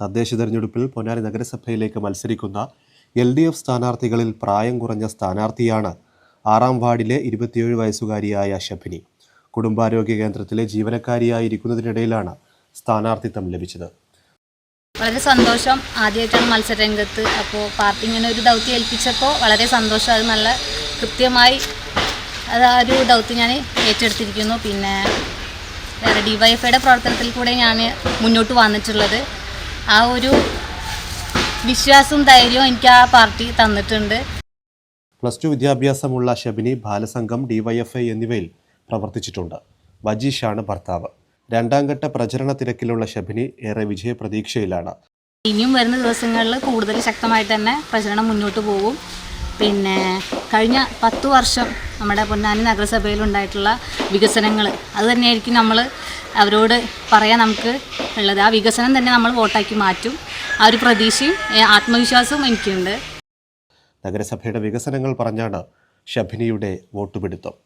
തദ്ദേശ തെരഞ്ഞെടുപ്പിൽ പൊന്നാനി നഗരസഭയിലേക്ക് മത്സരിക്കുന്ന എൽ ഡി എഫ് സ്ഥാനാർത്ഥികളിൽ പ്രായം കുറഞ്ഞ സ്ഥാനാർത്ഥിയാണ് ആറാം വാർഡിലെ ഇരുപത്തിയേഴ് വയസ്സുകാരിയായ ഷബിനി കുടുംബാരോഗ്യ കേന്ദ്രത്തിലെ ജീവനക്കാരിയായിരിക്കുന്നതിനിടയിലാണ് സ്ഥാനാർത്ഥിത്വം ലഭിച്ചത്. വളരെ സന്തോഷം ആദ്യമായിട്ടാണ് മത്സരരംഗത്ത്. അപ്പോൾ പാർട്ടി ഇങ്ങനെ ഒരു ദൗത്യം ഏൽപ്പിച്ചപ്പോൾ വളരെ സന്തോഷം. അത് നല്ല കൃത്യമായി അത് ആ ഒരു ദൗത്യം ഞാൻ ഏറ്റെടുത്തിരിക്കുന്നു. പിന്നെ വേറെ ഡിവൈഎഫ്ഐയുടെ പ്രവർത്തനത്തിൽ കൂടെ ഞാൻ മുന്നോട്ട് വന്നിട്ടുള്ളത്. ആ ഒരു വിശ്വാസവും ധൈര്യവും എനിക്ക് ആ പാർട്ടി തന്നിട്ടുണ്ട്. പ്ലസ് ടു വിദ്യാഭ്യാസമുള്ള ഷബിനി ബാലസംഘം ഡിവൈഎഫ്ഐ എന്നിവയിൽ പ്രവർത്തിച്ചിട്ടുണ്ട്. വജീഷാണ് ഭർത്താവ്. രണ്ടാം ഘട്ട പ്രചരണ തിരക്കിലുള്ള ഷബിനി ഏറെ വിജയപ്രതീക്ഷയിലാണ് ഇനിയും വരുന്ന ദിവസങ്ങളിൽ കൂടുതൽ ശക്തമായിട്ട് തന്നെ പ്രചരണം മുന്നോട്ട് പോകും. പിന്നെ കഴിഞ്ഞ പത്ത് വർഷം നമ്മുടെ പൊന്നാനി നഗരസഭയിൽ ഉണ്ടായിട്ടുള്ള വികസനങ്ങൾ അത് തന്നെയായിരിക്കും നമ്മൾ അവരോട് പറയാൻ നമുക്ക് ഉള്ളത്. ആ വികസനം തന്നെ നമ്മൾ വോട്ടാക്കി മാറ്റും. ആ ഒരു പ്രതീക്ഷയും ആത്മവിശ്വാസവും എനിക്കുണ്ട്. നഗരസഭയുടെ വികസനങ്ങൾ പറഞ്ഞാണ് ഷബിനിയുടെ വോട്ടുപിടുത്തം.